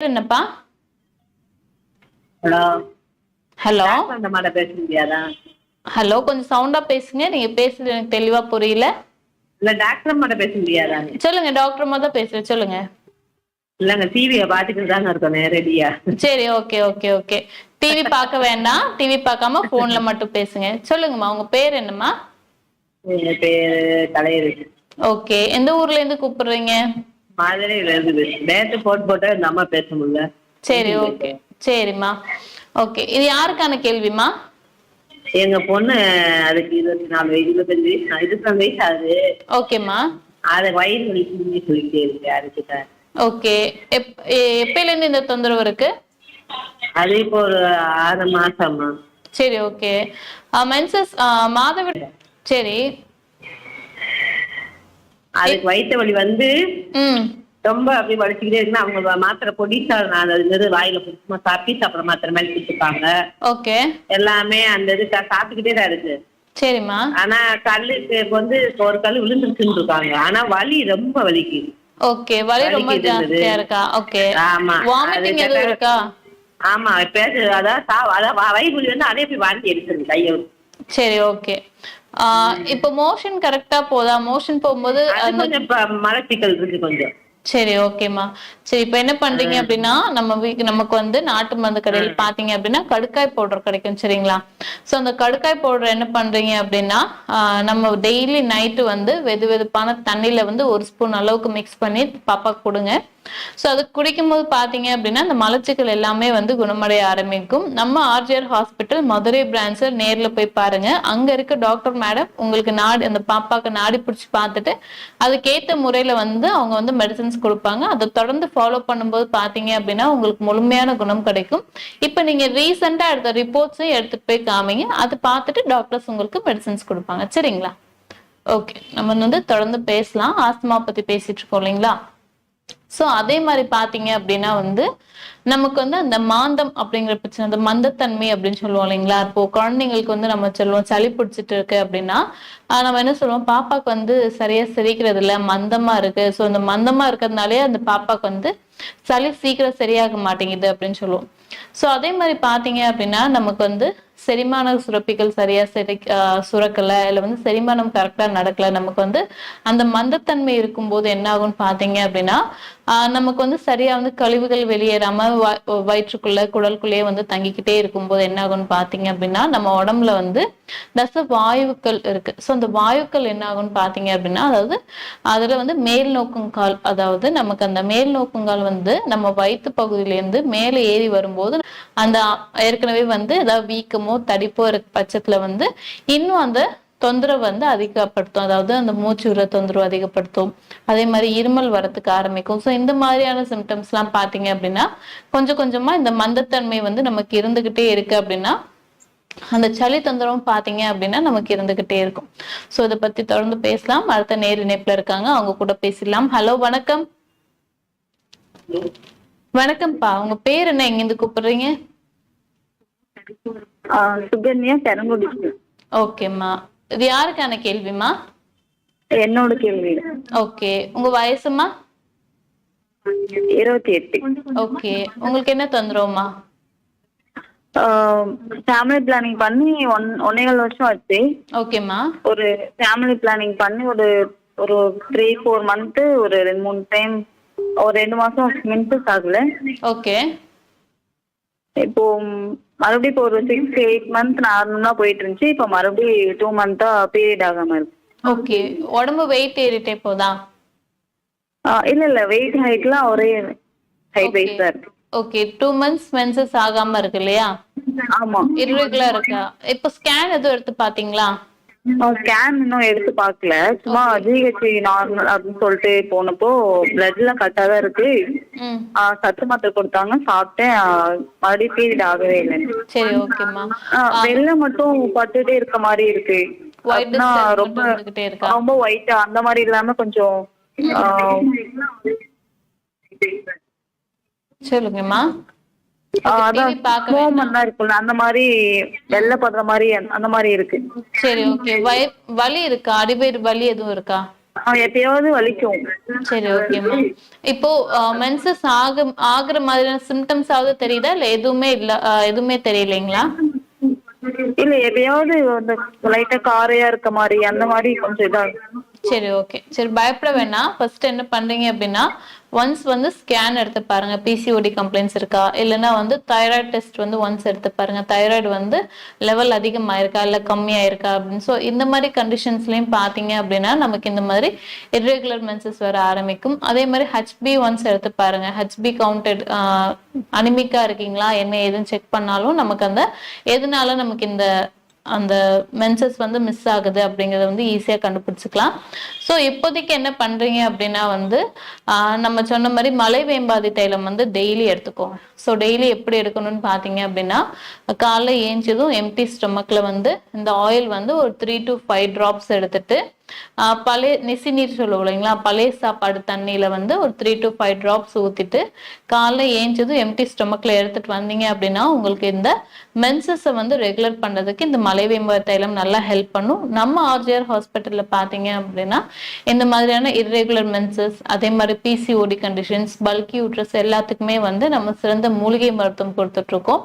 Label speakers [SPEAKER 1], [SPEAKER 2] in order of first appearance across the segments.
[SPEAKER 1] என்னப்பா?
[SPEAKER 2] Hello.
[SPEAKER 1] Hello.
[SPEAKER 2] பேச முடியாதா?
[SPEAKER 1] ஹலோ கொஞ்சம் சவுண்டா பேசுங்க. நீங்க பேசுறது எனக்கு தெளிவா புரியல.
[SPEAKER 2] இல்ல டாக்டர் மட்டும் பேச முடியாதா?
[SPEAKER 1] சொல்லுங்க டாக்டர் தான் பேசுறேன். சொல்லுங்க.
[SPEAKER 2] இல்லங்க டிவியை பாத்துக்கிட்டு தாங்க இருக்கோம் நேரடியா.
[SPEAKER 1] சரி ஓகே ஓகே ஓகே டிவி பார்க்க வேண்டாம். டிவி பார்க்காம போன்ல மட்டும் பேசுங்க. சொல்லுங்கம்மா உங்க பேர் என்னம்மா?
[SPEAKER 2] எங்க பேரு கலையரசி.
[SPEAKER 1] ஓகே எந்த ஊர்ல இருந்து கூப்பிடுறீங்க?
[SPEAKER 2] மதுரையில இருக்குது. நேற்று போட்டு போட்டு இந்த அம்மா பேச முடியல.
[SPEAKER 1] சரி ஓகே. சரிம்மா. ஓகே. இது யாருக்கான கேள்விமா
[SPEAKER 2] எங்க பொண்ணு அதுக்கு இருபத்தி நாலு வயசு இருபத்தஞ்சு வயசு இருபத்தி நாலு வயசு ஆகுது.
[SPEAKER 1] ஓகேம்மா.
[SPEAKER 2] அது வயிறு வலிக்குன்னு சொல்லிட்டே இருக்கு அதுக்கிட்ட
[SPEAKER 1] ஓகே. எப்பையில இருந்து இந்த தொந்தரவு இருக்கு?
[SPEAKER 2] அது இப்போ ஒரு ஆறு மாசமா
[SPEAKER 1] சரி ஓகே. மென்சஸ் மாதவிட சரி.
[SPEAKER 2] அதுக்கு வயிற்று வலி வந்து ரொம்ப அப்படி வலிச்சுக்கிட்டே இருக்குன்னா அவங்க மாத்திரை பொடிசா நான் அது வந்து வாயில புடிச்சுமா சாப்பிட்டு சாப்பிட மாத்திரை மாதிரி கொடுத்துருப்பாங்க.
[SPEAKER 1] ஓகே.
[SPEAKER 2] எல்லாமே அந்த இது சாப்பிட்டுக்கிட்டே தான் இருக்கு.
[SPEAKER 1] சரிம்மா.
[SPEAKER 2] ஆனா கல்லுக்கு இப்ப வந்து ஒரு கல் விழுந்துருச்சுன்னு இருக்காங்க ஆனா வலி ரொம்ப வலிக்குது
[SPEAKER 1] ஓகே. வலி ரொம்ப ஜாஸ்தியா இருக்கா? ஓகே.
[SPEAKER 2] ஆமா.
[SPEAKER 1] வாமிட்டிங் எதுவும் இருக்கா?
[SPEAKER 2] ஆமா. பேச அதான் சா- அதான் வயிறு வந்து அதே போய் வாந்தி எடுத்துருது கையை விட்டு.
[SPEAKER 1] சரி ஓகே. இப்போ மோஷன் கரெக்டா போதா? மோஷன் போகும்போது
[SPEAKER 2] மலச்சிக்கல் இருக்கு கொஞ்சம்.
[SPEAKER 1] சரி ஓகேம்மா சரி இப்போ என்ன பண்றீங்க அப்படின்னா நம்ம வீக்கு நமக்கு வந்து நாட்டு மருந்து கடையில் பாத்தீங்க அப்படின்னா கடுக்காய் பவுடர் கிடைக்கும் சரிங்களா? சோ அந்த கடுக்காய் பவுடர் என்ன பண்றீங்க அப்படின்னா நம்ம டெய்லி நைட்டு வந்து வெது வெதுப்பான தண்ணியில வந்து ஒரு ஸ்பூன் அளவுக்கு மிக்ஸ் பண்ணி பாப்பாக்கு கொடுங்க. ஸோ அது குடிக்கும்போது பார்த்தீங்க அப்படின்னா அந்த மலச்சிக்கல் எல்லாமே வந்து குணமடைய ஆரம்பிக்கும். நம்ம ஆர்ஜிஆர் ஹாஸ்பிட்டல் மதுரை பிரான்ச்சை நேர்ல போய் பாருங்க. அங்க இருக்க டாக்டர் மேடம் உங்களுக்கு நாடி அந்த பாப்பாவுக்கு நாடி பிடிச்சி பார்த்துட்டு அதுக்கேற்ற முறையில வந்து அவங்க வந்து மெடிசன்ஸ் கொடுப்பாங்க. அதை தொடர்ந்து ஃபாலோ பண்ணும்போது பார்த்தீங்க அப்படின்னா உங்களுக்கு முழுமையான குணம் கிடைக்கும். இப்போ நீங்க ரீசெண்டா எடுத்த ரிப்போர்ட்ஸையும் எடுத்துட்டு போய் காமிங்க. அதை பார்த்துட்டு டாக்டர்ஸ் உங்களுக்கு மெடிசன்ஸ் கொடுப்பாங்க. சரிங்களா? ஓகே நம்ம வந்து தொடர்ந்து பேசலாம். ஆஸ்துமா பத்தி பேசிட்டு இருக்கோம் இல்லைங்களா? ஸோ அதே மாதிரி பார்த்தீங்க அப்படின்னா வந்து நமக்கு வந்து அந்த மாந்தம் அப்படிங்கிற பிரச்சனை அந்த மந்தத்தன்மை அப்படின்னு சொல்லுவோம் இல்லைங்களா? இப்போ குழந்தைங்களுக்கு வந்து நம்ம சொல்லுவோம் சளி பிடிச்சிட்டு இருக்கு அப்படின்னா நம்ம என்ன சொல்லுவோம்? பாப்பாக்கு வந்து சரியா சிரிக்கிறது இல்லை மந்தமா இருக்கு. ஸோ அந்த மந்தமா இருக்கிறதுனாலே அந்த பாப்பாக்கு வந்து சளி சீக்கிரம் சரியாக மாட்டேங்குது அப்படின்னு சொல்லுவோம். ஸோ அதே மாதிரி பார்த்தீங்க அப்படின்னா நமக்கு வந்து செரிமான சுரப்பிகள் சரியா செரி சுரக்கலை சுரக்கல இல்ல வந்து செரிமானம் கரெக்டா நடக்கல நமக்கு வந்து அந்த மந்தத்தன்மை இருக்கும்போது என்ன ஆகும்னு பாத்தீங்க அப்படின்னா நமக்கு வந்து சரியா வந்து கழிவுகள் வெளியேறாம வ- வயிற்றுக்குள்ள குடலுக்குள்ளேயே வந்து தங்கிக்கிட்டே இருக்கும்போது என்ன ஆகும்னு பாத்தீங்க அப்படின்னா நம்ம உடம்புல வந்து தச வாயுக்கள் இருக்கு. சோ அந்த வாயுக்கள் என்ன ஆகும்னு பாத்தீங்க அப்படின்னா அதாவது அதுல வந்து மேல் நோக்குங்கால் அதாவது நமக்கு அந்த மேல் நோக்குங்கால் வந்து நம்ம வயிற்று பகுதியில இருந்து மேலே ஏறி வரும்போது அந்த ஏற்கனவே வந்து ஏதாவது வீக்கமோ தடிப்போ இருக்க பட்சத்துல வந்து இன்னும் அந்த தொந்தரவு வந்து அதிகப்படுத்தும். அதாவது அந்த மூச்சு விட தொந்தரவு அதிகப்படுத்தும். அதே மாதிரி இருமல் வரத்துக்கு ஆரம்பிக்கும். ஸோ இந்த மாதிரியான சிம்டம்ஸ் எல்லாம் பாத்தீங்க அப்படின்னா கொஞ்சம் கொஞ்சமா இந்த மந்தத்தன்மை வந்து நமக்கு இருந்துகிட்டே இருக்கு அப்படின்னா அந்த சளி தொந்தரவும் பாத்தீங்க அப்படின்னா நமக்கு இருந்துகிட்டே இருக்கும். சோ இதை பத்தி தொடர்ந்து பேசலாம். அடுத்த நேர் இணைப்புல இருக்காங்க. அவங்க கூட பேசிடலாம். ஹலோ வணக்கம். வணக்கம்ப்பா. உங்க பேர் என்ன? எங்க இருந்து கூப்பிடுறீங்க
[SPEAKER 3] சுகன்யா பெரங்குடி
[SPEAKER 1] ஓகேம்மா. இது யாருக்கான கேள்விமா
[SPEAKER 3] என்னோட கேள்வி.
[SPEAKER 1] ஓகே. உங்க வயசுமா
[SPEAKER 3] இருபத்தி எட்டு
[SPEAKER 1] ஓகே. உங்களுக்கு என்ன தொந்தரவுமா
[SPEAKER 3] ஃபேமிலி பிளானிங் பண்ணி ஒன் ஒன்னேகால் வருஷம் ஆச்சு.
[SPEAKER 1] ஓகேம்மா.
[SPEAKER 3] ஒரு ஃபேமிலி பிளானிங் பண்ணி ஒரு ஒரு த்ரீ ஃபோர் மந்த்து ஒரு ரெண்டு மூணு டைம் ஒரு ரெண்டு மாசம் மின்சஸ் ஆகல
[SPEAKER 1] ஓகே.
[SPEAKER 3] இப்போ மறுபடியும் இப்போ ஒரு சிக்ஸ் எயிட் மந்த் நார்மலா போயிட்டு இருந்துச்சு இப்போ மறுபடியும் டூ மந்த்தா பீரியட் ஆகாம இருக்கு.
[SPEAKER 1] ஓகே. உடம்பு வெயிட் ஏறிட்டே போதா?
[SPEAKER 3] இல்ல இல்ல. வெயிட் ஹைட்லாம் ஒரே ஹைட். வைஸ் தான் இருக்கு.
[SPEAKER 1] ஓகே. டூ மந்த்ஸ் மென்சஸ் ஆகாம இருக்கு இல்லையா?
[SPEAKER 3] ஆமா.
[SPEAKER 1] இருக்கா? இப்போ ஸ்கேன் எதுவும் எடுத்து பாத்தீங்களா
[SPEAKER 3] ஸ்கேன் இன்னும் எடுத்து பார்க்கல. சும்மா ஜிஹெச் நார்மல் அப்படின்னு சொல்லிட்டு போனப்போ பிளட்ல கட்டா தான் இருக்கு. சத்து மாத்திரை கொடுத்தாங்க. சாப்பிட்டேன். மறுபடியும் பீரியட் ஆகவே இல்லை.
[SPEAKER 1] சரி ஓகேம்மா
[SPEAKER 3] வெள்ளை மட்டும் பட்டுட்டே இருக்க மாதிரி இருக்கு.
[SPEAKER 1] ஒயிட்
[SPEAKER 3] ரொம்ப ரொம்ப ஒயிட்டா அந்த மாதிரி இல்லாம கொஞ்சம்
[SPEAKER 1] சொல்லுங்கம்மா.
[SPEAKER 3] அதான் தான் இருக்குல்ல அந்த மாதிரி வெள்ளை படுற மாதிரி அந்த- மாதிரி இருக்கு.
[SPEAKER 1] சரி ஓகே வலி இருக்கா? அடிவயிறு வலி எதுவும் இருக்கா?
[SPEAKER 3] எப்பயாவது வலிக்கும்.
[SPEAKER 1] சரி ஓகேம்மா இப்போ மென்சஸ் ஆக ஆகுற மாதிரியான சிம்டம்ஸ் ஆவது தெரியுதா? இல்ல எதுவுமே இல்ல எதுவுமே தெரியலைங்களா?
[SPEAKER 3] இல்ல எப்பயாவது அந்த லைட்டா காரையா இருக்க மாதிரி அந்த மாதிரி கொஞ்சம் இதாகும்
[SPEAKER 1] சரி ஓகே சரி பயப்பட வேணாம். ஃபர்ஸ்ட் என்ன பண்றீங்க அப்படின்னா ஒன்ஸ் வந்து ஸ்கேன் எடுத்து பாருங்க. பிசிஓடி கம்ப்ளைண்ட்ஸ் இருக்கா? இல்லைன்னா வந்து தைராய்டு டெஸ்ட் வந்து ஒன்ஸ் எடுத்து பாருங்க. தைராய்டு வந்து லெவல் அதிகமாயிருக்கா? இல்லை கம்மியாயிருக்கா? அப்படின்னு. ஸோ இந்த மாதிரி கண்டிஷன்ஸ்லையும் பார்த்தீங்க அப்படின்னா நமக்கு இந்த மாதிரி இர்ரெகுலர் மென்சஸ் வர ஆரம்பிக்கும். அதே மாதிரி ஹெச்பி ஒன்ஸ் எடுத்து பாருங்க. ஹெச்பி கவுண்டட் அனிமிக்கா இருக்கீங்களா? என்ன ஏதுன்னு செக் பண்ணாலும் நமக்கு அந்த எதனால நமக்கு இந்த அந்த மென்சஸ் வந்து மிஸ் ஆகுது அப்படிங்கறத வந்து ஈஸியாக கண்டுபிடிச்சிக்கலாம். ஸோ இப்போதைக்கு என்ன பண்றீங்க அப்படின்னா வந்து நம்ம சொன்ன மாதிரி மலை வேம்பாதி தைலம் வந்து டெய்லி எடுத்துக்கோங்க ஸோ டெய்லி எப்படி எடுக்கணும்னு பார்த்தீங்க அப்படின்னா காலைல ஏஞ்சதும் எம்டி ஸ்டொமக்ல வந்து இந்த ஆயில் வந்து ஒரு த்ரீ டு ஃபைவ் ட்ராப்ஸ் எடுத்துட்டு பழைய நெசி நீர் சொல்லுவோம் இல்லைங்களா? பழைய சாப்பாடு தண்ணியில வந்து ஒரு த்ரீ டு ஃபைவ் ட்ராப்ஸ் ஊத்திட்டு காலைல ஏஞ்சதும் எம்டி ஸ்டொமக்ல எடுத்துட்டு வந்தீங்க அப்படின்னா உங்களுக்கு இந்த மென்சஸை வந்து ரெகுலர் பண்றதுக்கு இந்த மலைவேம்ப தைலம் நல்லா ஹெல்ப் பண்ணும். நம்ம ஆர்ஜிஆர் ஹாஸ்பிட்டல்ல பாத்தீங்க அப்படின்னா இந்த மாதிரியான இர்ரெகுலர் மென்சஸ் அதே மாதிரி பிசிஓடி கண்டிஷன்ஸ் பல்கி யூட்ரஸ் எல்லாத்துக்குமே வந்து நம்ம சிறந்த மூலிகை மருத்துவம் கொடுத்துட்டு இருக்கோம்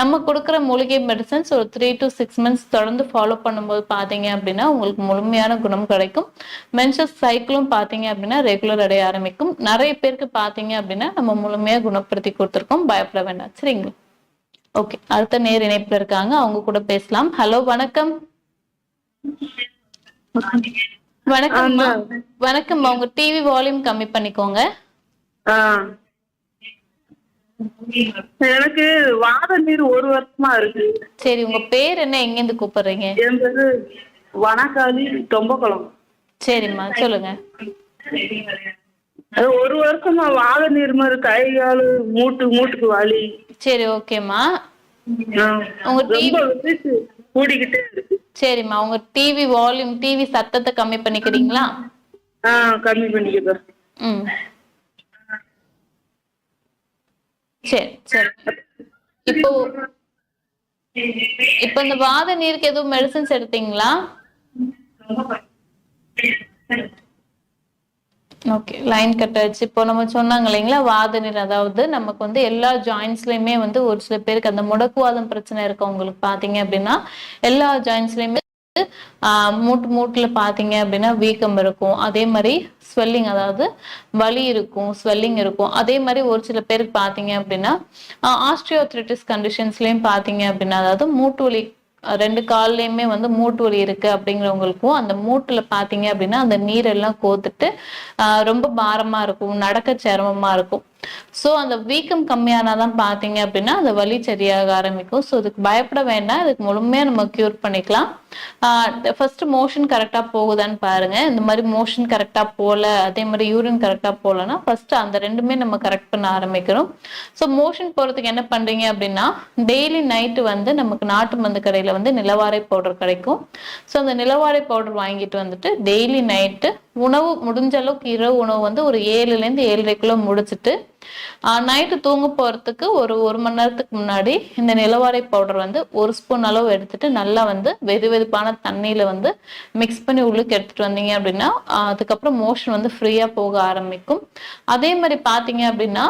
[SPEAKER 1] நம்ம கொடுக்குற மூலிகை மெடிசன்ஸ் ஒரு த்ரீ டு சிக்ஸ் மந்த்ஸ் தொடர்ந்து ஃபாலோ பண்ணும்போது பாத்தீங்க அப்படின்னா உங்களுக்கு முழுமையான குணம் கிடைக்கும். மென்சஸ் சைக்கிளும் பாத்தீங்க அப்படின்னா ரெகுலர் அடைய ஆரம்பிக்கும். நிறைய பேருக்கு பாத்தீங்க அப்படின்னா நம்ம முழுமையா குணப்படுத்தி கொடுத்துருக்கோம். பயப்பட வேண்டாம். சரிங்களா? ஓகே அடுத்த நேர் இணைப்புல இருக்காங்க. அவங்க கூட பேசலாம். ஹலோ வணக்கம். வணக்கம்மா. வணக்கம்மா. உங்க டிவி வால்யூம் கம்மி பண்ணிக்கோங்க.
[SPEAKER 2] எனக்கு வாத நீர் ஒரு வருஷமா இருக்கு.
[SPEAKER 1] சரி உங்க பேர் என்ன? எங்க இருந்து கூப்பிடுறீங்க
[SPEAKER 2] வனக்காளி தொம்பக்குளம்.
[SPEAKER 1] சரிம்மா சொல்லுங்க.
[SPEAKER 2] ஒரு வருஷமா வாத நீர் மாதிரி கை காலு மூட்டு மூட்டுக்கு வலி.
[SPEAKER 1] சரி ஓகேம்மா. உங்க
[SPEAKER 2] விசேஷ கூடிக்கிட்டே இருக்கு.
[SPEAKER 1] சரிம்மா உங்க டிவி வால்யூம் டிவி சத்தத்தை கம்மி பண்ணிக்கிறீங்களா?
[SPEAKER 2] ஆ கம்மி பண்ணிக்கிறேன்.
[SPEAKER 1] ம். சரி சரி. இப்போ இப்போ இந்த வாத நீருக்கு எதுவும் மெடிசன்ஸ் எடுத்தீங்களா? ஓகே லைன் கட் ஆயிடுச்சு. இப்போ நம்ம சொன்னாங்க இல்லைங்களா வாதநீர் அதாவது நமக்கு வந்து எல்லா ஜாயின்ஸ்லயுமே வந்து ஒரு சில பேருக்கு அந்த முடக்குவாதம் பிரச்சனை இருக்கவங்களுக்கு பாத்தீங்க அப்படின்னா எல்லா ஜாயின்ஸ்லயுமே ஆஹ் மூட்டு மூட்டுல பாத்தீங்க அப்படின்னா வீக்கம் இருக்கும். அதே மாதிரி ஸ்வெல்லிங் அதாவது வலி இருக்கும் ஸ்வெல்லிங் இருக்கும். அதே மாதிரி ஒரு சில பேருக்கு பாத்தீங்க அப்படின்னா ஆஸ்ட்ரியோத்ரிட்டிஸ் கண்டிஷன்ஸ்லயும் பாத்தீங்க அப்படின்னா அதாவது மூட்டு வலி ரெண்டு கால்லையுமே வந்து மூட்டு வலி இருக்கு அப்படிங்கிறவங்களுக்கும் அந்த மூட்டுல பாத்தீங்க அப்படின்னா அந்த நீரெல்லாம் கோத்துட்டு ரொம்ப பாரமா இருக்கும் நடக்க சிரமமா இருக்கும். சோ அந்த வீக்கம் கம்மியானாதான் பார்த்தீங்க அப்படின்னா அந்த வலி சரியாக ஆரம்பிக்கும். ஸோ இதுக்கு பயப்பட வேண்டாம். இதுக்கு முழுமையாக நம்ம க்யூர் பண்ணிக்கலாம். ஃபர்ஸ்ட் மோஷன் கரெக்டா போகுதான்னு பாருங்க. இந்த மாதிரி மோஷன் கரெக்டா போல அதே மாதிரி யூரின் கரெக்டா போகலன்னா ஃபர்ஸ்ட் அந்த ரெண்டுமே நம்ம கரெக்ட் பண்ண ஆரம்பிக்கிறோம். ஸோ மோஷன் போறதுக்கு என்ன பண்றீங்க அப்படின்னா டெய்லி நைட்டு வந்து நமக்கு நாட்டு மருந்து கடையில வந்து நிலவாரை பவுடர் கிடைக்கும். ஸோ அந்த நிலவாரை பவுடர் வாங்கிட்டு வந்துட்டு டெய்லி நைட்டு உணவு முடிஞ்ச அளவுக்கு இரவு உணவு வந்து ஒரு ஏழுலேருந்து ஏழரைக்குள்ளே முடிச்சுட்டு முடிச்சிட்டு நைட்டு தூங்க போகிறதுக்கு ஒரு ஒரு மணி நேரத்துக்கு முன்னாடி இந்த நிலவாரை பவுடர் வந்து ஒரு ஸ்பூன் அளவு எடுத்துட்டு நல்லா வந்து வெது வெதுப்பான தண்ணியில் வந்து மிக்ஸ் பண்ணி உள்ளுக்கு எடுத்துகிட்டு வந்தீங்க அப்படின்னா அதுக்கப்புறம் மோஷன் வந்து ஃப்ரீயாக போக ஆரம்பிக்கும். அதே மாதிரி பார்த்தீங்க அப்படின்னா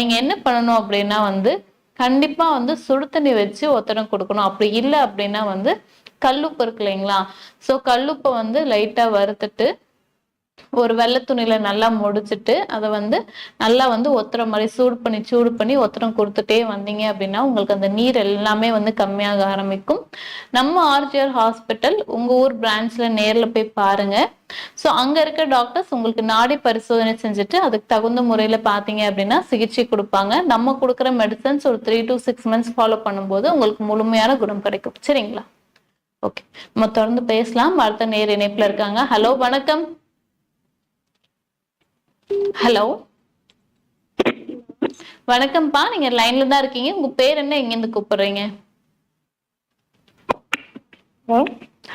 [SPEAKER 1] நீங்கள் என்ன பண்ணணும் அப்படின்னா வந்து கண்டிப்பாக வந்து சுடு தண்ணி வச்சு ஒத்தடம் கொடுக்கணும். அப்படி இல்லை அப்படின்னா வந்து கல்லுப்பு இருக்கு இல்லைங்களா? ஸோ கல்லுப்பை வந்து லைட்டாக வறுத்துட்டு ஒரு வெள்ளை துணியில நல்லா முடிச்சுட்டு அதை வந்து நல்லா வந்து ஒத்துற மாதிரி சூடு பண்ணி சூடு பண்ணி ஒத்தரம் கொடுத்துட்டே வந்தீங்க அப்படின்னா உங்களுக்கு அந்த நீர் எல்லாமே வந்து கம்மியாக ஆரம்பிக்கும். நம்ம ஆர்ஜிஆர் ஹாஸ்பிட்டல் உங்க ஊர் பிரான்ச்ல நேர்ல போய் பாருங்க. ஸோ அங்க இருக்க டாக்டர்ஸ் உங்களுக்கு நாடி பரிசோதனை செஞ்சுட்டு அதுக்கு தகுந்த முறையில பாத்தீங்க அப்படின்னா சிகிச்சை கொடுப்பாங்க. நம்ம கொடுக்குற மெடிசன்ஸ் ஒரு three to six months follow பண்ணும்போது உங்களுக்கு முழுமையான குணம் கிடைக்கும். சரிங்களா? ஓகே நம்ம தொடர்ந்து பேசலாம். அடுத்த நேர் இணைப்புல இருக்காங்க. ஹலோ வணக்கம். ஹலோ வணக்கம்ப்பா நீங்க லைன்ல தான் இருக்கீங்க. உங்க பேர் என்ன? எங்க இருந்து கூப்பிடுறீங்க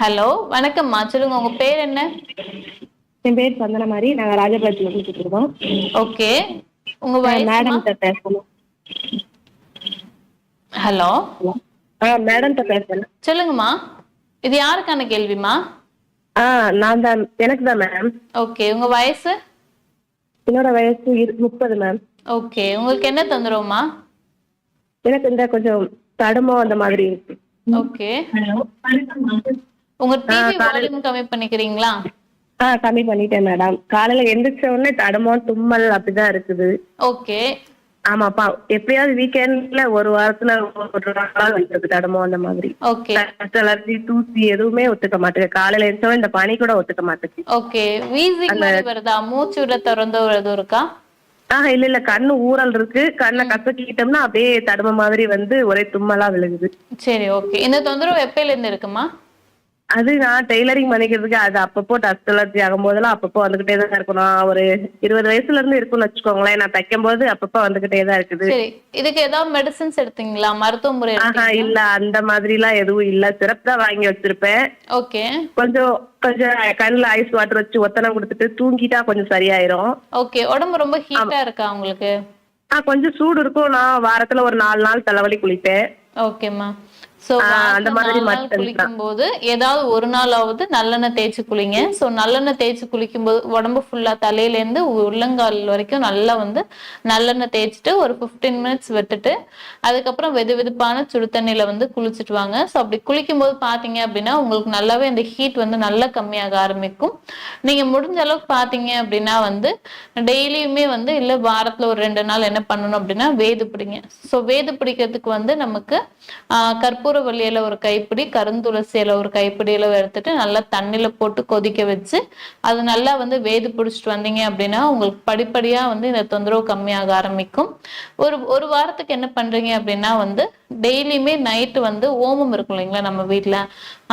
[SPEAKER 4] ஹலோ
[SPEAKER 1] வணக்கம்மா. சொல்லுங்க உங்க பேர் என்ன?
[SPEAKER 4] என் பேர் சந்தன மாதிரி நாங்கள் ராஜபாளையத்தில் கொடுத்துட்டு இருக்கோம்
[SPEAKER 1] ஓகே. உங்க
[SPEAKER 4] மேடம் பேசணும்
[SPEAKER 1] ஹலோ
[SPEAKER 4] ஆ மேடம் பேசணும்
[SPEAKER 1] சொல்லுங்கம்மா. இது யாருக்கான கேள்விமா
[SPEAKER 4] நான் தான். எனக்கு தான் மேம்
[SPEAKER 1] ஓகே உங்க வயசு?
[SPEAKER 4] என்னோட வயசு முப்பது மேம்
[SPEAKER 1] ஓகே உங்களுக்கு என்ன தொந்தரவுமா?
[SPEAKER 4] எனக்கு இந்த கொஞ்சம் தடுமம் அந்த மாதிரி இருக்கு.
[SPEAKER 1] ஓகே உங்க டிவி வால்யூம் கம்மி பண்ணிக்கிறீங்களா?
[SPEAKER 4] ஆ கம்மி பண்ணிட்டேன் மேடம் காலையில எந்திரிச்ச உடனே தடுமம் தும்மல் அப்படிதான் இருக்குது.
[SPEAKER 1] ஓகே
[SPEAKER 4] ஆமாப்பா. எப்பயாவது வீக்கெண்ட்ல ஒரு வாரத்துல ஒரு நாள் தடுமம் அந்த மாதிரி. டஸ்ட் அலர்ஜி தூசி எதுவுமே ஒத்துக்க மாட்டேங்குது. காலையில எழுந்தோட இந்த பனி கூட ஒத்துக்க மாட்டேங்குது.
[SPEAKER 1] ஓகே வீசிங் மாதிரி வருதா? மூச்சு விட திறந்த எதுவும் இருக்கா?
[SPEAKER 4] ஆஹ் இல்ல இல்ல. கண்ணு ஊறல் இருக்கு. கண்ணை கசக்கிட்டோம்னா அப்படியே தடும மாதிரி வந்து ஒரே தும்மலா விழுகுது.
[SPEAKER 1] சரி ஓகே இந்த தொந்தரவு எப்பயில இருந்து இருக்குமா?
[SPEAKER 4] அது நான் டெய்லரிங் பண்ணிக்கிறதுக்கு அது அப்பப்போ டஸ்ட் ஆகும் போதெல்லாம் அப்பப்போ வந்துகிட்டே தான் இருக்கும் நான் ஒரு இருபது வயசுல இருந்து இருக்கும்னு வச்சுக்கோங்களேன். நான் தைக்கும் போது அப்பப்போ வந்துகிட்டே தான் இருக்குது.
[SPEAKER 1] இதுக்கு ஏதாவது மெடிசின்ஸ் எடுத்தீங்களா? மருத்துவ முறை
[SPEAKER 4] ஆஹா இல்ல. அந்த மாதிரி எல்லாம் எதுவும் இல்ல. சிறப்பு தான் வாங்கி வச்சிருப்பேன்.
[SPEAKER 1] ஓகே.
[SPEAKER 4] கொஞ்சம் கொஞ்சம் கண்ணுல ஐஸ் வாட்டர் வச்சு ஒத்தனை கொடுத்துட்டு தூங்கிட்டா கொஞ்சம் சரியாயிரும்.
[SPEAKER 1] ஓகே. உடம்பு ரொம்ப ஹீட்டா இருக்கா உங்களுக்கு?
[SPEAKER 4] கொஞ்சம் சூடு இருக்கும். நான் வாரத்துல ஒரு நாலு நாள் தலைவலி குளிப்பேன்.
[SPEAKER 1] ஓகேம்மா. சோ குளிக்கும் போது ஏதாவது ஒரு நாளாவது நல்லெண்ணெய் தேய்ச்சி குளிங்க. சோ நல்லெண்ணெய் தேய்ச்சி குளிக்கும் போது உடம்பு ஃபுல்லா தலையில இருந்து உள்ளங்கால் வரைக்கும் நல்லா வந்து நல்லெண்ணெய் தேய்ச்சிட்டு ஒரு 15 மினிட்ஸ் விட்டுட்டு அதுக்கப்புறம் வெது வெதுப்பான சுடு தண்ணியில வந்து குளிச்சுட்டு வாங்க. ஸோ அப்படி குளிக்கும் போது பாத்தீங்க அப்படின்னா உங்களுக்கு நல்லாவே அந்த ஹீட் வந்து நல்லா கம்மியாக ஆரம்பிக்கும். நீங்க முடிஞ்ச அளவுக்கு பாத்தீங்க அப்படின்னா வந்து டெய்லியுமே வந்து இல்ல வாரத்துல ஒரு ரெண்டு நாள் என்ன பண்ணணும் அப்படின்னா வேது பிடிங்க. ஸோ வேது பிடிக்கிறதுக்கு வந்து நமக்கு ஆஹ் கற்பூரவள்ளி இலை ஒரு கைப்பிடி கருந்துளசி இலை ஒரு கைப்பிடி இலை எடுத்துட்டு நல்லா தண்ணியில போட்டு கொதிக்க வச்சு அது நல்லா வந்து வேது பிடிச்சிட்டு வந்தீங்க அப்படின்னா உங்களுக்கு படிப்படியா வந்து இந்த தொந்தரவு கம்மியாக ஆரம்பிக்கும். ஒரு ஒரு வாரத்துக்கு என்ன பண்றீங்க அப்படின்னா வந்து டெய்லியுமே நைட்டு வந்து ஓமம் இருக்கும் இல்லைங்களா நம்ம வீட்டில்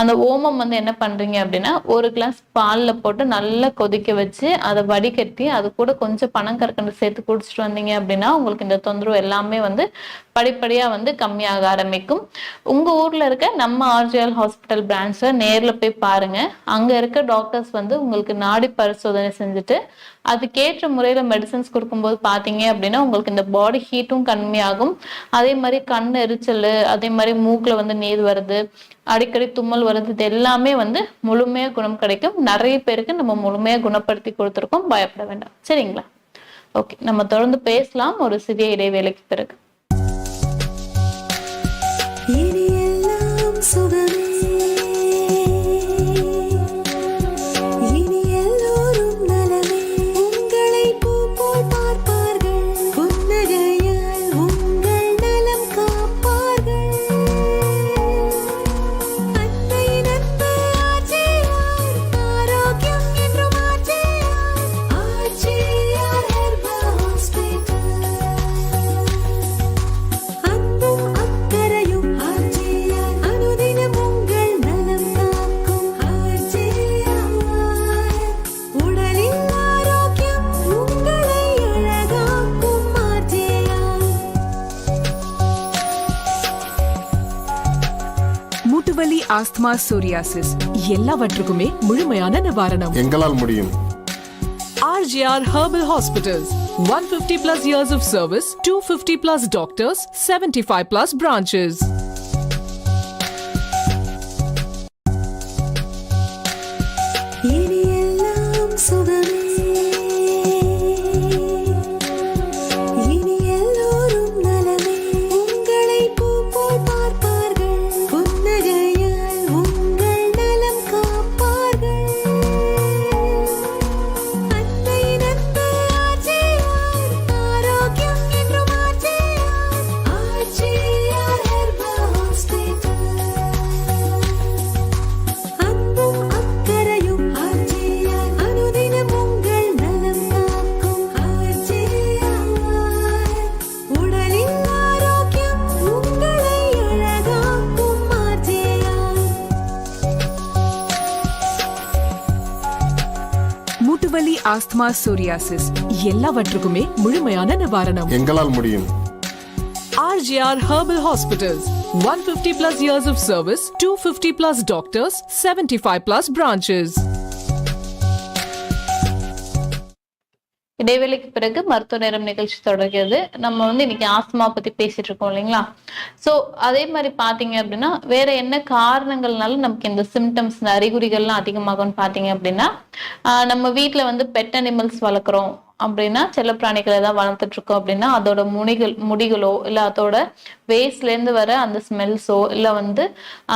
[SPEAKER 1] அந்த ஓமம் வந்து என்ன பண்றீங்க அப்படின்னா ஒரு கிளாஸ் பால்ல போட்டு நல்லா கொதிக்க வச்சு அதை வடிகட்டி அது கூட கொஞ்சம் பனங்கற்கண்டு சேர்த்து குடிச்சிட்டு வந்தீங்க அப்படின்னா உங்களுக்கு இந்த தொந்தரவு எல்லாமே வந்து படிப்படியாக வந்து கம்மியாக ஆரம்பிக்கும். உங்கள் ஊர்ல இருக்க நம்ம ஆர்ஜிஎல் ஹாஸ்பிட்டல் பிரான்ச்சை நேர்ல போய் பாருங்க. அங்க இருக்க டாக்டர்ஸ் வந்து உங்களுக்கு நாடி பரிசோதனை செஞ்சுட்டு அதுக்கேற்ற முறையில மெடிசன்ஸ் கொடுக்கும்போது பாத்தீங்க அப்படின்னா உங்களுக்கு இந்த பாடி ஹீட்டும் கம்மியாகும். அதே மாதிரி கண் எரிச்சல் அதே மாதிரி மூக்குல வந்து நீர் வருது அடிக்கடி தும்மல் வருது இது எல்லாமே வந்து முழுமையாக குணம் கிடைக்கும். நிறைய பேருக்கு நம்ம முழுமையா குணப்படுத்தி கொடுத்துருக்கோம். பயப்பட வேண்டாம். சரிங்களா? ஓகே. நம்ம தொடர்ந்து பேசலாம். ஒரு சிறிய இடைவேளைக்கு பிறகு.
[SPEAKER 5] சுகமே
[SPEAKER 6] ஆஸ்துமா சோரியாசிஸ் எல்லாவற்றுக்குமே முழுமையான நிவாரணம்
[SPEAKER 7] எங்களால் முடியும்
[SPEAKER 6] RGR Herbal Hospitals 150 plus years of service 250 plus doctors 75 plus branches asthma psoriasis எல்லாவற்றுக்குமே முழுமையான நிவாரணம்
[SPEAKER 7] எங்களால் முடியும்
[SPEAKER 6] RGR Herbal Hospitals 150 plus years of service 250 plus doctors 75 plus branches
[SPEAKER 1] இடைவேளைக்கு பிறகு மருத்துவ நேரம் நிகழ்ச்சி தொடர்கிறது. நம்ம வந்து இன்னைக்கு ஆஸ்துமா பத்தி பேசிட்டு இருக்கோம் இல்லைங்களா? சோ அதே மாதிரி பாத்தீங்க அப்படின்னா வேற என்ன காரணங்கள்னால நமக்கு இந்த சிம்டம்ஸ் இந்த அறிகுறிகள்லாம் அதிகமாகும்னு பாத்தீங்க அப்படின்னா ஆஹ் நம்ம வீட்டுல வந்து பெட் அனிமல்ஸ் வளர்க்குறோம். அப்படின்னா செல்லப்பிராணிகளை ஏதாவது வளர்த்துட்டு இருக்கோம் அப்படின்னா அதோட முனிகள் முடிகளோ இல்ல அதோட வேஸ்ட்லேருந்து வர அந்த ஸ்மெல்ஸோ இல்ல வந்து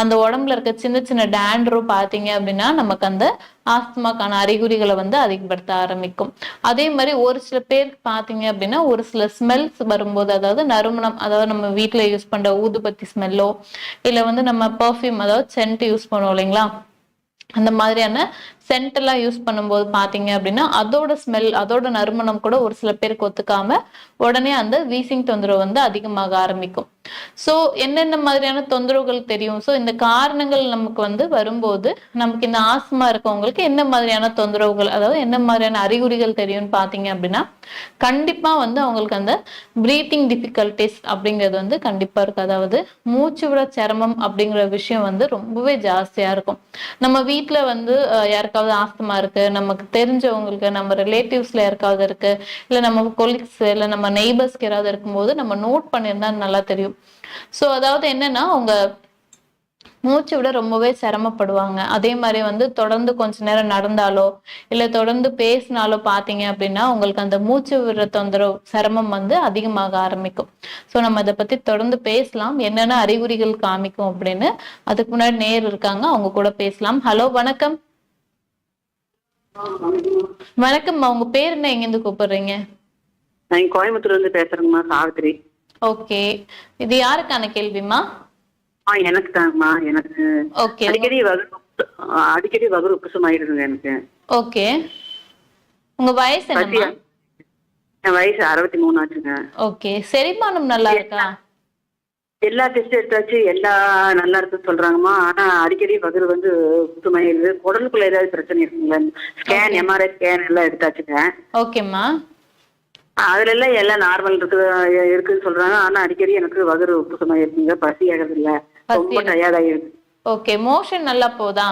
[SPEAKER 1] அந்த உடம்புல இருக்க சின்ன சின்ன டேண்ட்ரோ பாத்தீங்க அப்படின்னா நமக்கு அந்த ஆஸ்துமாக்கான அறிகுறிகளை வந்து அதிகப்படுத்த ஆரம்பிக்கும். அதே மாதிரி ஒரு சில பேருக்கு பாத்தீங்க அப்படின்னா ஒரு சில ஸ்மெல்ஸ் வரும்போது அதாவது நறுமணம் அதாவது நம்ம வீட்டில் யூஸ் பண்ற ஊதுபத்தி ஸ்மெல்லோ இல்ல வந்து நம்ம பெர்ஃப்யூம் அதாவது சென்ட் யூஸ் பண்ணுவோம் இல்லைங்களா? அந்த மாதிரியான சென்டெல்லாம் யூஸ் பண்ணும்போது பார்த்தீங்க அப்படின்னா அதோட ஸ்மெல் அதோட நறுமணம் கூட ஒரு சில பேருக்கு ஒத்துக்காம உடனே அந்த வீசிங் தொந்தரவு வந்து அதிகமாக ஆரம்பிக்கும். சோ என்னென்ன மாதிரியான தொந்தரவுகள் தெரியும்? சோ இந்த காரணங்கள் நமக்கு வந்து வரும்போது நமக்கு இந்த ஆஸ்மா இருக்கவங்களுக்கு என்ன மாதிரியான தொந்தரவுகள் அதாவது என்ன மாதிரியான அறிகுறிகள் தெரியும்னு பாத்தீங்க அப்படின்னா கண்டிப்பா வந்து அவங்களுக்கு அந்த ப்ரீத்திங் டிஃபிகல்டிஸ் அப்படிங்கிறது வந்து கண்டிப்பா இருக்கு அதாவது மூச்சு விட சிரமம் அப்படிங்கிற விஷயம் வந்து ரொம்பவே ஜாஸ்தியா இருக்கும். நம்ம வீட்டில் வந்து யாருக்கு யாருக்காவது ஆஸ்துமா இருக்கு நமக்கு தெரிஞ்சவங்களுக்கு நம்ம ரிலேட்டிவ்ஸ்ல யாருக்காவது இருக்கு இல்ல நம்ம கொலிக்ஸ் இல்ல நம்ம நெய்பர்ஸ்க்கு யாராவது இருக்கும்போது நம்ம நோட் பண்ணியிருந்தா நல்லா தெரியும். சோ அதாவது என்னன்னா அவங்க மூச்சு விட ரொம்பவே சிரமப்படுவாங்க. அதே மாதிரி வந்து தொடர்ந்து கொஞ்ச நேரம் நடந்தாலோ இல்ல தொடர்ந்து பேசினாலோ பாத்தீங்க அப்படின்னா உங்களுக்கு அந்த மூச்சு விடுற தொந்தரவு சிரமம் வந்து அதிகமாக ஆரம்பிக்கும். சோ நம்ம இதை பத்தி தொடர்ந்து பேசலாம். என்னென்ன அறிகுறிகள் காமிக்கும் அப்படின்னு அதுக்கு முன்னாடி நேர் இருக்காங்க அவங்க கூட பேசலாம். ஹலோ வணக்கம். வணக்கம்மா உங்க பேர் என்ன? எங்கிருந்து கூப்பிடுறீங்க?
[SPEAKER 8] நான் கோயம்புத்தூர்ல இருந்து பேசுறேங்கம்மா சாவித்ரி
[SPEAKER 1] ஓகே. இது யாருக்கான கேள்விமா
[SPEAKER 8] ஆ எனக்கு தாங்கம்மா எனக்கு.
[SPEAKER 1] ஓகே.
[SPEAKER 8] அடிக்கடி வகுறு அடிக்கடி வகுறு உப்புசமாயிருதுங்க எனக்கு.
[SPEAKER 1] ஓகே. உங்க வயசு என்னம்மா?
[SPEAKER 8] என் வயசு அறுபத்தி மூணு ஆச்சுங்க.
[SPEAKER 1] ஓகே. செரிமானம் நல்லா இருக்கா?
[SPEAKER 8] எல்லா டெஸ்ட் எடுத்தாச்சு எல்லா நல்லா இருக்குன்னு சொல்றாங்கம்மா. ஆனா அடிக்கடி வகுறு வந்து உப்புசமாயிருது குடலுக்குள்ள ஏதாவது பிரச்சனை இருக்குங்களா? ஸ்கேன் எம்ஆர்ஐ ஸ்கேன் எல்லாம் எடுத்தாச்சுங்க.
[SPEAKER 1] ஓகேம்மா.
[SPEAKER 8] அதுல எல்லாம் எல்லாம் நார்மல் இருக்கு இருக்குன்னு சொல்றாங்க. ஆனா அடிக்கடி எனக்கு வகுறு உப்புசமாயிருக்குங்க பசி ஆகிறது இல்ல ரொம்ப
[SPEAKER 1] பசி
[SPEAKER 8] டயர்ட் ஆயிருக்கு
[SPEAKER 1] ஓகே மோஷன் நல்லா போதா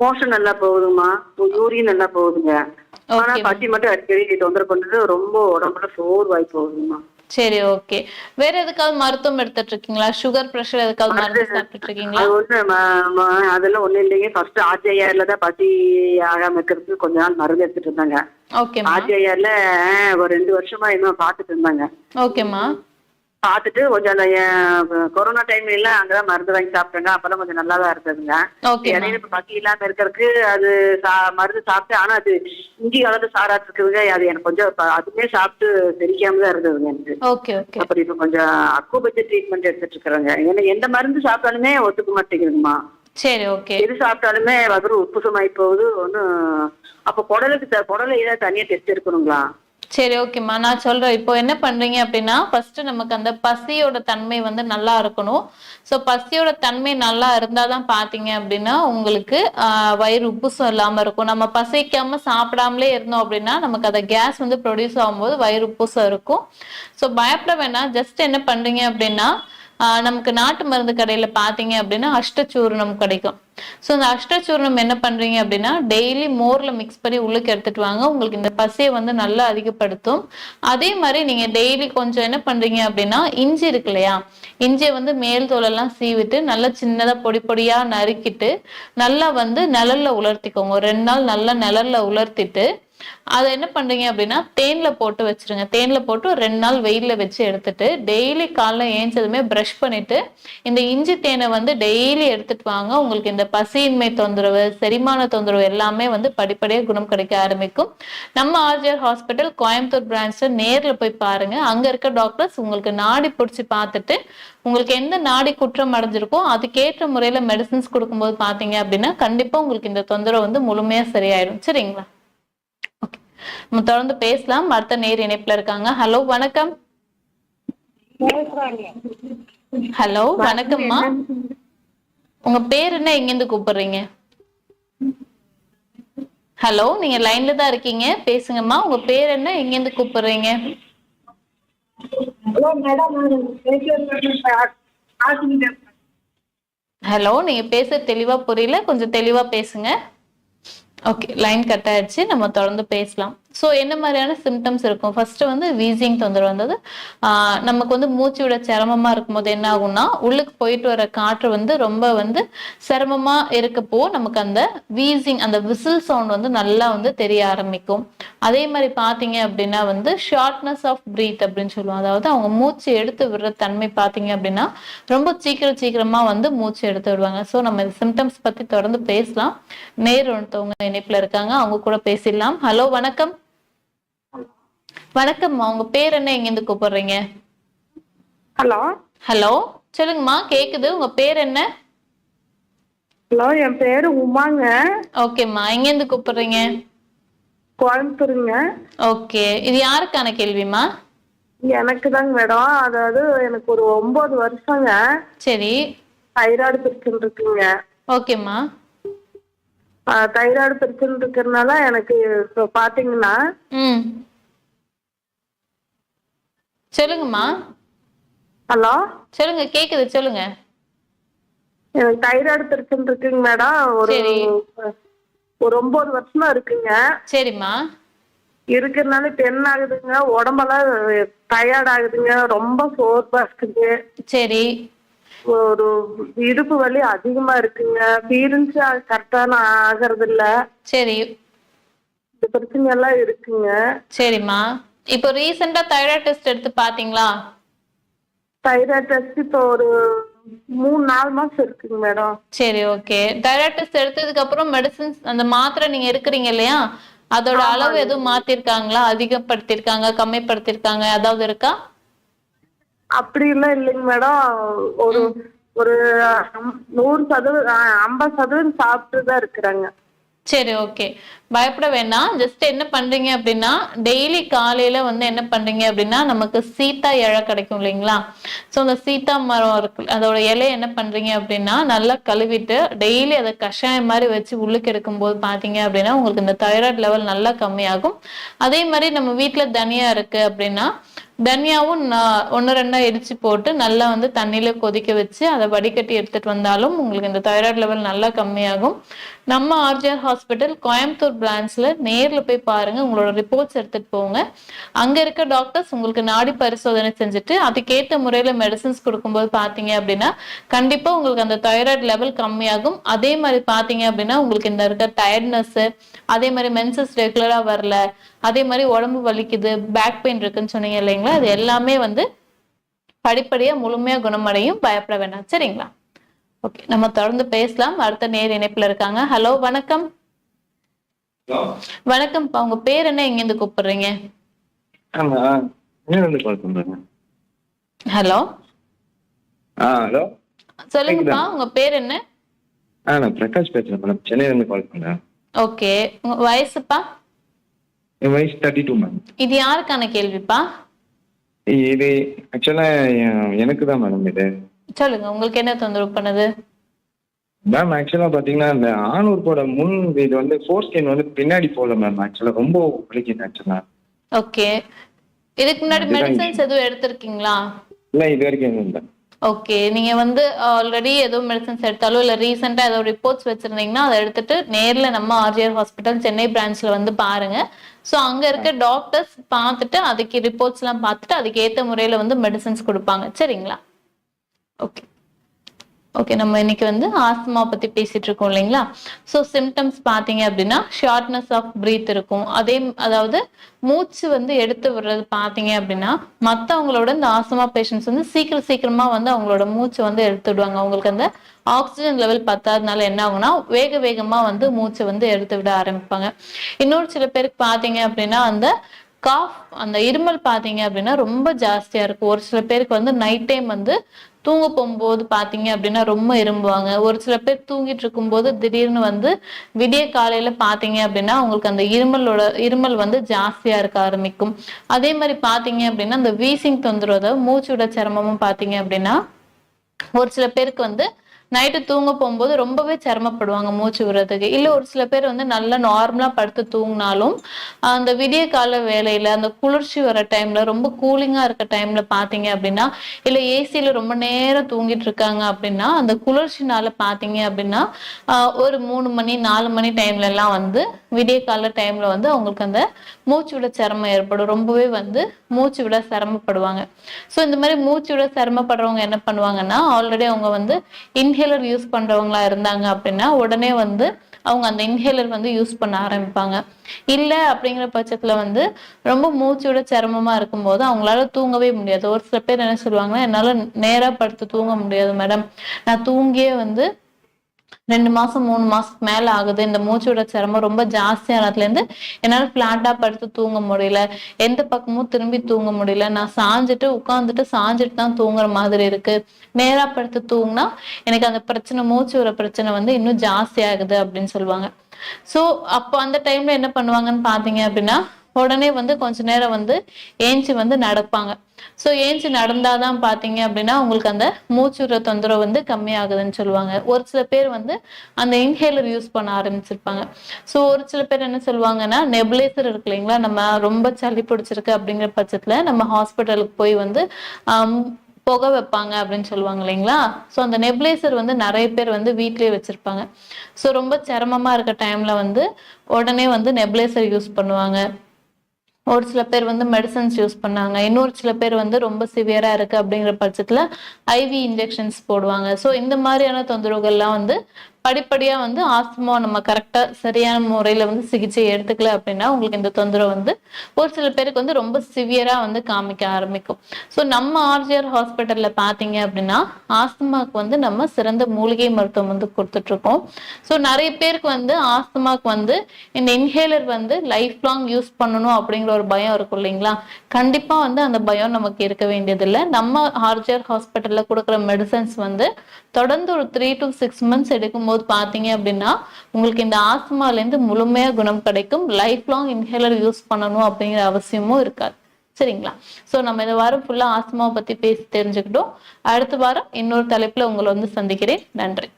[SPEAKER 8] மோஷன் நல்லா போகுதுமா யூரின் நல்லா போகுதுங்க. ஆனா பசி மட்டும் அடிக்கடி தொந்தரவு பண்ணுறது ரொம்ப உடம்புல சோர்வாய் போகுதுமா
[SPEAKER 1] சரி ஓகே வேற எதுக்காவது மருத்துவம் எடுத்துட்டு இருக்கீங்களா சுகர் பிரஷர் எதுக்காவது மருந்து சாப்பிட்டுட்டு இருக்கீங்களா
[SPEAKER 8] ஒண்ணு அதெல்லாம் ஒண்ணும் இல்லைங்க. ஃபர்ஸ்ட் ஆர்ஜிஐஆர்ல தான் பசி ஆகாம இருக்கிறதுக்கு கொஞ்ச நாள் மருந்து எடுத்துட்டு இருந்தாங்க.
[SPEAKER 1] ஓகேம்மா
[SPEAKER 8] ஆர்ஜிஐஆர்ல ஒரு ரெண்டு வருஷமா இன்னும் பார்த்துட்டு இருந்தாங்க.
[SPEAKER 1] ஓகேம்மா
[SPEAKER 8] பார்த்துட்டு கொஞ்சம் அந்த கொரோனா டைம்ல எல்லாம் அங்கதான் மருந்து வாங்கி சாப்பிட்டாங்க. அப்பெல்லாம் கொஞ்சம் நல்லா தான் இருந்ததுங்க இடையில இப்ப பசி இல்லாம இருக்கிறதுக்கு அது மருந்து சாப்பிட்டு ஆனா அது இஞ்சி கலந்து சாராட்டு இருக்குதுங்க. அது எனக்கு கொஞ்சம் அதுவுமே சாப்பிட்டு தெரியாம தான் இருந்ததுங்க எனக்கு. அப்புறம் இப்ப கொஞ்சம் அக்குபட்ச ட்ரீட்மெண்ட் எடுத்துட்டு இருக்கிறேங்க. ஏன்னா எந்த மருந்து சாப்பிட்டாலுமே ஒத்துக்க மாட்டேங்குதுங்கம்மா.
[SPEAKER 1] சரி ஓகே
[SPEAKER 8] எது சாப்பிட்டாலுமே வகுறு உப்புசமாயி போகுது ஒன்றும் அப்போ குடலுக்கு குடல்ல ஏதாவது தனியா டெஸ்ட் எடுக்கணுங்களா?
[SPEAKER 1] சரி ஓகேம்மா நான் சொல்றேன். இப்போ என்ன பண்றீங்க அப்படின்னா ஃபர்ஸ்ட் நமக்கு அந்த பசியோட தன்மை வந்து நல்லா இருக்கணும். ஸோ பசியோட தன்மை நல்லா இருந்தாதான் பாத்தீங்க அப்படின்னா உங்களுக்கு வயிறு உப்புசம் இல்லாம இருக்கும். நம்ம பசிக்காம சாப்பிடாமலே இருந்தோம் அப்படின்னா நமக்கு அந்த கேஸ் வந்து ப்ரொடியூஸ் ஆகும்போது வயிறு உப்புசம் இருக்கும். ஸோ பயப்பட வேணாம். ஜஸ்ட் என்ன பண்றீங்க அப்படின்னா நமக்கு நாட்டு மருந்து கடையில பாத்தீங்க அப்படின்னா அஷ்டச்சூர்ணம் கிடைக்கும். ஸோ இந்த அஷ்டச்சூர்ணம் என்ன பண்றீங்க அப்படின்னா டெய்லி மோர்ல மிக்ஸ் பண்ணி உள்ளுக்கு எடுத்துட்டு வாங்க. உங்களுக்கு இந்த பசியை வந்து நல்லா அதிகப்படுத்தும். அதே மாதிரி நீங்க டெய்லி கொஞ்சம் என்ன பண்றீங்க அப்படின்னா இஞ்சி இருக்கு இல்லையா? இஞ்சியை வந்து மேல் தோலெல்லாம் சீவிட்டு நல்லா சின்னதா பொடி பொடியா நறுக்கிட்டு நல்லா வந்து நிழல்ல உலர்த்திக்கோங்க. ஒரு ரெண்டு நாள் நல்லா நிழல்ல உலர்த்திட்டு அதை என்ன பண்றீங்க அப்படின்னா தேன்ல போட்டு வச்சிருங்க. தேன்ல போட்டு ஒரு ரெண்டு நாள் வெயில்ல வச்சு எடுத்துட்டு டெய்லி காலைல ஏஞ்சதுமே ப்ரஷ் பண்ணிட்டு இந்த இஞ்சி தேனை வந்து டெய்லி எடுத்துட்டு வாங்க. உங்களுக்கு இந்த பசியின்மை தொந்தரவு செரிமான தொந்தரவு எல்லாமே வந்து படிப்படியாக குணம் கிடைக்க ஆரம்பிக்கும். நம்ம ஆர்ஜிஆர் ஹாஸ்பிட்டல் கோயம்புத்தூர் பிரான்ச்ல நேர்ல போய் பாருங்க. அங்க இருக்க டாக்டர்ஸ் உங்களுக்கு நாடி பிடிச்சி பார்த்துட்டு உங்களுக்கு எந்த நாடி குற்றம் அடைஞ்சிருக்கோ அதுக்கேற்ற முறையில மெடிசன்ஸ் கொடுக்கும்போது பாத்தீங்க அப்படின்னா கண்டிப்பா உங்களுக்கு இந்த தொந்தரவு வந்து முழுமையா சரியாயிடும் சரிங்களா? நம்ம தொடர்ந்து பேசலாம். அடுத்த நேர் இணைப்புல இருக்காங்க. ஹலோ வணக்கம். ஹலோ வணக்கம்மா. உங்க பேர் என்ன? எங்க இருந்து கூப்பிடுறீங்க? ஹலோ நீங்க லைன்ல தான் இருக்கீங்க. பேசுங்கம்மா. உங்க பேர் என்ன? எங்க இருந்து கூப்பிடுறீங்க ஹலோ நீங்க பேச தெளிவா புரியல. கொஞ்சம் தெளிவா பேசுங்க. ஓகே லைன் கட் ஆயிடுச்சு. நம்ம தொடர்ந்து பேசலாம். ஸோ என்ன மாதிரியான சிம்டம்ஸ் இருக்கும்? ஃபர்ஸ்ட் வந்து வீசிங் தொந்தரவு வந்தது. நமக்கு வந்து மூச்சு விட சிரமமா இருக்கும்போது என்ன ஆகும்னா உள்ளுக்கு போயிட்டு வர காற்று வந்து ரொம்ப வந்து சிரமமா இருக்கப்போ நமக்கு அந்த வீசிங் அந்த விசில் சவுண்ட் வந்து நல்லா வந்து தெரிய ஆரம்பிக்கும். அதே மாதிரி பாத்தீங்க அப்படின்னா வந்து ஷார்ட்னஸ் ஆஃப் ப்ரீத் அப்படின்னு சொல்லுவோம். அதாவது அவங்க மூச்சு எடுத்து விடுற தன்மை பாத்தீங்க அப்படின்னா ரொம்ப சீக்கிரம் சீக்கிரமா வந்து மூச்சு எடுத்து விடுவாங்க. ஸோ நம்ம இந்த சிம்டம்ஸ் பத்தி தொடர்ந்து பேசலாம். நேர் ஒருத்தவங்க இணைப்புல இருக்காங்க. அவங்க கூட பேசிடலாம். ஹலோ வணக்கம். வணக்கம்மா உங்க பேர் என்ன எங்க இருந்து கூப்பிடுறீங்க?
[SPEAKER 2] ஹலோ?
[SPEAKER 1] ஹலோ சொல்லுங்கம்மா கேக்குது உங்க பேர் என்ன?
[SPEAKER 2] ஹலோ என் பேரு உமாங்க.
[SPEAKER 1] ஓகேம்மா எங்க இருந்து கூப்பிடுறீங்க?
[SPEAKER 2] கோயம்புத்தூருங்க.
[SPEAKER 1] ஓகே இது யாருக்கான கேள்விமா
[SPEAKER 2] எனக்கு தாங்க மேடம் அதாவது எனக்கு ஒரு ஒன்பது வருஷங்க.
[SPEAKER 1] சரி.
[SPEAKER 2] தைராய்டு பிரச்சனை இருக்குங்க.
[SPEAKER 1] ஓகேம்மா.
[SPEAKER 2] தைராய்டு பிரச்சனை இருக்கிறதுனால எனக்கு இப்போ பாத்தீங்கன்னா
[SPEAKER 1] ம். சொல்லுங்கம்மா.
[SPEAKER 2] ஹலோ?
[SPEAKER 1] சொல்லுங்க கேக்குது சொல்லுங்க.
[SPEAKER 2] எனக்கு தைராய்டு பிரச்சனை இருக்குங்க மேடம். ஒரு. ஒரு ஒன்பது வருஷமா இருக்குங்க.
[SPEAKER 1] சரிம்மா.
[SPEAKER 2] இருக்கிறதுனால இப்ப என்ன ஆகுதுங்க? உடம்பெல்லாம் டயர்ட் ஆகுதுங்க. ரொம்ப சோர்வா இருக்குங்க.
[SPEAKER 1] சரி.
[SPEAKER 2] ஒரு இடுப்பு வலி அதிகமா இருக்குங்க. பீரியன்ஸ் கரெக்டான ஆகிறது இல்ல
[SPEAKER 1] சரி.
[SPEAKER 2] இந்த பிரச்சனை எல்லாம் இருக்குங்க.
[SPEAKER 1] சரிம்மா. இப்போ ரீசெண்டா தைராய்டு டெஸ்ட் எடுத்து பாத்தீங்களா?
[SPEAKER 2] தைராய்டு டெஸ்ட் இப்போ ஒரு மூணு நாலு மாசம் இருக்குங்க மேடம்
[SPEAKER 1] சரி ஓகே தைராய்டு டெஸ்ட் எடுத்ததுக்கு அப்புறம் மெடிசின்ஸ் அந்த மாத்திரை நீங்க எடுக்கிறீங்க இல்லையா? அதோட அளவு எதுவும் மாத்திருக்காங்களா? அதிகப்படுத்திருக்காங்க கம்மிப்படுத்திருக்காங்க அதாவது இருக்கா?
[SPEAKER 2] அப்படி எல்லாம் இல்லைங்க மேடம் ஒரு ஒரு நூறு சதவீதம் ஐம்பது சதவீதம் சாப்பிட்டு தான் இருக்கிறாங்க.
[SPEAKER 1] சரி ஓகே பயப்பட வேணாம் ஜஸ்ட் என்ன பண்றீங்க அப்படின்னா டெய்லி காலையில வந்து என்ன பண்றீங்க அப்படின்னா நமக்கு சீத்தா இலை கிடைக்கும் இல்லைங்களா? ஸோ அந்த சீத்தா மரம் இருக்கு அதோட இலைய என்ன பண்றீங்க அப்படின்னா நல்லா கழுவிட்டு டெய்லி அதை கஷாயம் மாதிரி வச்சு உள்ளுக்கு எடுக்கும்போது பாத்தீங்க அப்படின்னா உங்களுக்கு இந்த தைராய்டு லெவல் நல்லா கம்மியாகும். அதே மாதிரி நம்ம வீட்டில் தனியா இருக்கு அப்படின்னா தனியாவும் நான் ஒன்று ரெண்டா எரிச்சு போட்டு நல்லா வந்து தண்ணியில் கொதிக்க வச்சு அதை வடிகட்டி எடுத்துகிட்டு வந்தாலும் உங்களுக்கு இந்த தைராய்டு லெவல் நல்லா கம்மியாகும். நம்ம ஆர்ஜிஆர் ஹாஸ்பிட்டல் கோயம்புத்தூர் பிரான்ச்சில் நேரில் போய் பாருங்கள் உங்களோட ரிப்போர்ட்ஸ் எடுத்துகிட்டு போங்க. அங்கே இருக்க டாக்டர்ஸ் உங்களுக்கு நாடி பரிசோதனை செஞ்சுட்டு அதுக்கேற்ற முறையில் மெடிசின்ஸ் கொடுக்கும்போது பார்த்தீங்க அப்படின்னா கண்டிப்பாக உங்களுக்கு அந்த தைராய்டு லெவல் கம்மியாகும். அதே மாதிரி பார்த்தீங்க அப்படின்னா உங்களுக்கு இந்த இருக்க டயர்ட்னஸ்ஸு அதே மாதிரி மென்சஸ் ரெகுலராக வரல அதே மாதிரி உடம்பு வலிக்குது பேக் பெயின் இருக்குன்னு சொன்னீங்க இல்லைங்களா? அது எல்லாமே வந்து படிப்படியா முழுமையா குணமடையும் பயப்பட வேண்டாம். சரிங்களா? ஓகே நம்ம தொடர்ந்து பேசலாம். அடுத்த நேர் இணைப்புல இருக்காங்க. ஹலோ வணக்கம். வணக்கம்ப்பா. உங்க பேர் என்ன? எங்க இருந்து கூப்பிடுறீங்க
[SPEAKER 9] இருந்து
[SPEAKER 1] ஹலோ
[SPEAKER 9] ஹலோ
[SPEAKER 1] சொல்லுங்கப்பா. உங்க பேர் என்ன?
[SPEAKER 9] நான் பிரகாஷ் பேசுறேன் மேடம். சென்னையிலேருந்து கால் பண்றேன்.
[SPEAKER 1] ஓகே உங்க வயசுப்பா?
[SPEAKER 9] என் வயசு தேர்ட்டி டூ மேம்
[SPEAKER 1] இது யாருக்கான கேள்விப்பா?
[SPEAKER 9] இது ஆக்சுவலா எனக்கு தான் மேடம் இது.
[SPEAKER 1] சொல்லுங்க உங்களுக்கு என்ன தொந்தரவு பண்ணுது?
[SPEAKER 9] மேம் ஆக்சுவலா பாத்தீங்கன்னா இந்த ஆணூர்போட முன் இது வந்து ஃபோர் ஸ்கின் வந்து பின்னாடி போகல மேம் ஆக்சுவலா ரொம்ப வலிக்குது ஆக்சுவலா
[SPEAKER 1] ஓகே இதுக்கு முன்னாடி மெடிசன்ஸ் எதுவும் எடுத்திருக்கீங்களா?
[SPEAKER 9] இல்லை இது வரைக்கும் எதுவும் இல்லை.
[SPEAKER 1] ஓகே நீங்க வந்து ஆல்ரெடி ஏதோ மெடிசன்ஸ் எடுத்தாலோ இல்ல ரீசெண்டா ஏதோ ரிப்போர்ட்ஸ் வச்சிருந்தீங்கன்னா அதை எடுத்துட்டு நேர்ல நம்ம ஆர்ஜிஆர் ஹாஸ்பிட்டல் சென்னை பிரான்ச்ல வந்து பாருங்க. ஸோ அங்க இருக்க டாக்டர்ஸ் பார்த்துட்டு அதுக்கு ரிப்போர்ட்ஸ் எல்லாம் பார்த்துட்டு அதுக்கு ஏத்த முறையில வந்து மெடிசன்ஸ் கொடுப்பாங்க. சரிங்களா? ஓகே ஓகே நம்ம இன்னைக்கு வந்து ஆஸ்துமா பத்தி பேசிட்டு இருக்கோம் இல்லைங்களா? ஸோ சிம்டம்ஸ் பாத்தீங்க அப்படின்னா ஷார்ட்னஸ் ஆஃப் பிரீத் இருக்கும். அதே அதாவது மூச்சு வந்து எடுத்து விடுறது பாத்தீங்க அப்படின்னா மத்தவங்களோட இந்த ஆஸ்துமா பேஷண்ட்ஸ் வந்து சீக்கிரம் சீக்கிரமா வந்து அவங்களோட மூச்சு வந்து எடுத்து விடுவாங்க. அவங்களுக்கு அந்த ஆக்சிஜன் லெவல் பத்தாததுனால என்ன ஆகும்னா வேக வேகமா வந்து மூச்சை வந்து எடுத்து விட ஆரம்பிப்பாங்க. இன்னொரு சில பேருக்கு பாத்தீங்க அப்படின்னா அந்த காஃப் அந்த இருமல் பாத்தீங்க அப்படின்னா ரொம்ப ஜாஸ்தியா இருக்கும். ஒரு சில பேருக்கு வந்து நைட் டைம் வந்து தூங்க போகும்போது பார்த்தீங்க அப்படின்னா ரொம்ப இரும்புவாங்க ஒரு சில பேர் தூங்கிட்டு இருக்கும்போது திடீர்னு வந்து விடிய காலையில் பார்த்தீங்க அப்படின்னா அவங்களுக்கு அந்த இருமலோட இருமல் வந்து ஜாஸ்தியாக இருக்க ஆரம்பிக்கும். அதே மாதிரி பார்த்தீங்க அப்படின்னா அந்த வீசிங் தொந்தரவு மூச்சு விட சிரமமும் பார்த்தீங்க அப்படின்னா ஒரு சில பேருக்கு வந்து நைட்டு தூங்க போகும்போது ரொம்பவே சிரமப்படுவாங்க மூச்சு விடுறதுக்கு. இல்ல ஒரு சில பேர் வந்து நல்லா நார்மலா படுத்து தூங்கினாலும் அந்த விடிய கால வேலையில அந்த குளிர்ச்சி வர டைம்ல ரொம்ப கூலிங்கா இருக்க டைம்ல பாத்தீங்க அப்படின்னா இல்ல ஏசியில ரொம்ப நேரம் தூங்கிட்டு இருக்காங்க அப்படின்னா அந்த குளிர்ச்சினால பாத்தீங்க அப்படின்னா ஒரு மூணு மணி நாலு மணி டைம்ல எல்லாம் வந்து விடிய கால டைம்ல வந்து அவங்களுக்கு அந்த மூச்சு விட சிரமம் ஏற்படும். ரொம்பவே வந்து மூச்சு விட சிரமப்படுவாங்க. ஸோ இந்த மாதிரி மூச்சு விட சிரமப்படுறவங்க என்ன பண்ணுவாங்கன்னா ஆல்ரெடி அவங்க வந்து இன்ஹேலர் யூஸ் பண்றவங்களா இருந்தாங்க அப்படின்னா உடனே வந்து அவங்க அந்த இன்ஹேலர் வந்து யூஸ் பண்ண ஆரம்பிப்பாங்க. இல்லை அப்படிங்கிற பட்சத்துல வந்து ரொம்ப மூச்சு விட சிரமமா இருக்கும்போது அவங்களால தூங்கவே முடியாது. ஒரு சில பேர் என்ன சொல்லுவாங்கன்னா என்னால நேரா படுத்து தூங்க முடியாது மேடம். நான் தூங்கியே வந்து ரெண்டு மாசம் மூணு மாசத்துக்கு மேல ஆகுது. இந்த மூச்சோட சிரமம் ரொம்ப ஜாஸ்தியானதுல இருந்து என்னால பிளாட்டா படுத்து தூங்க முடியல. எந்த பக்கமும் திரும்பி தூங்க முடியல. நான் சாஞ்சிட்டு உட்கார்ந்துட்டு சாஞ்சிட்டு தான் தூங்குற மாதிரி இருக்கு. நேரா படுத்து தூங்கினா எனக்கு அந்த பிரச்சனை மூச்சு வர பிரச்சனை வந்து இன்னும் ஜாஸ்தி ஆகுது அப்படின்னு சொல்லுவாங்க. சோ அப்போ அந்த டைம்ல என்ன பண்ணுவாங்கன்னு பாத்தீங்க அப்படின்னா உடனே வந்து கொஞ்ச நேரம் வந்து ஏஞ்சி வந்து நடப்பாங்க. ஸோ ஏஞ்சி நடந்தாதான் பார்த்தீங்க அப்படின்னா உங்களுக்கு அந்த மூச்சுற தொந்தரவு வந்து கம்மியாகுதுன்னு சொல்லுவாங்க. ஒரு சில பேர் வந்து அந்த இன்ஹேலர் யூஸ் பண்ண ஆரம்பிச்சிருப்பாங்க. ஸோ ஒரு சில பேர் என்ன சொல்லுவாங்கன்னா நெபுலேசர் இருக்கு இல்லைங்களா? நம்ம ரொம்ப சளி பிடிச்சிருக்கு அப்படிங்கிற பட்சத்தில் நம்ம ஹாஸ்பிட்டலுக்கு போய் வந்து புகை வைப்பாங்க அப்படின்னு சொல்லுவாங்க இல்லைங்களா? ஸோ அந்த நெப்லேசர் வந்து நிறைய பேர் வந்து வீட்லேயே வச்சுருப்பாங்க. ஸோ ரொம்ப சிரமமாக இருக்க டைமில் வந்து உடனே வந்து நெப்லேசர் யூஸ் பண்ணுவாங்க. ஒரு சில பேர் வந்து மெடிசன்ஸ் யூஸ் பண்ணாங்க. இன்னொரு சில பேர் வந்து ரொம்ப சிவியரா இருக்கு அப்படிங்கிற பட்சத்துல ஐவி இன்ஜெக்ஷன்ஸ் போடுவாங்க. ஸோ இந்த மாதிரியான தொந்தரவுகள்லாம் வந்து படிப்படியா வந்து ஆஸ்துமா நம்ம கரெக்டா சரியான முறையில் வந்து சிகிச்சை எடுத்துக்கல அப்படின்னா உங்களுக்கு இந்த தொந்தரவு வந்து ஒரு சில பேருக்கு வந்து ரொம்ப சிவியரா வந்து காமிக்க ஆரம்பிக்கும். ஸோ நம்ம ஆர்ஜிஆர் ஹாஸ்பிட்டலில் பாத்தீங்க அப்படின்னா ஆஸ்துமாக்கு வந்து நம்ம சிறந்த மூலிகை மருத்துவம் வந்து கொடுத்துட்டு இருக்கோம் ஸோ நிறைய பேருக்கு வந்து ஆஸ்துமாக்கு வந்து இந்த இன்ஹேலர் வந்து லைஃப் லாங் யூஸ் பண்ணணும் அப்படிங்கிற ஒரு பயம் இருக்கும் இல்லைங்களா? கண்டிப்பா வந்து அந்த பயம் நமக்கு இருக்க வேண்டியதில்லை. நம்ம ஆர்ஜிஆர் ஹாஸ்பிட்டலில் கொடுக்குற மெடிசன்ஸ் வந்து தொடர்ந்து ஒரு த்ரீ டு சிக்ஸ் மந்த்ஸ் எடுக்கும்போது பார்த்தீங்க அப்படின்னா உங்களுக்கு இந்த ஆஸ்துமால இருந்து முழுமையா குணம் கிடைக்கும். லைஃப் லாங் இன்ஹேலர் யூஸ் பண்ணணும் அப்படிங்கிற அவசியமும் இருக்காது. சரிங்களா? சோ நம்ம இந்த வாரம் ஃபுல்லா ஆஸ்துமாவை பத்தி பேசி தெரிஞ்சுக்கிட்டோம். அடுத்த வாரம் இன்னொரு தலைப்புல உங்களை வந்து சந்திக்கிறேன். நன்றி.